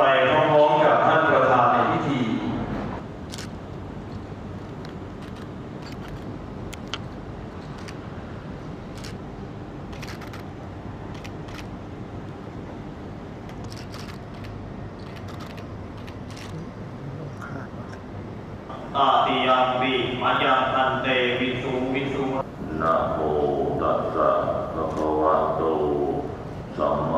ไปพร้อมๆกับท่านประธานในพิธี ตาติยัมปิมายังตันเตวิสุวิสุนะโมตัสสะภะคะวะโตสัมมา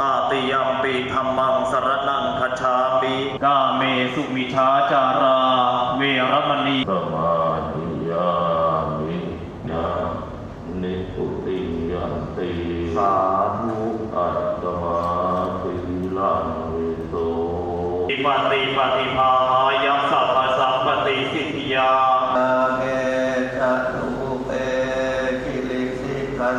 ตาติยมปีธรรมังสรนังคชามีกาเมสุมิชาจารา เวรมณีสมาธิยามินานิพุติยันติสาธุอัตตมาติลังวิโสอิปติปติภายัสัพสัพปติสิทธิยาเกตตุเอกิลิสิกา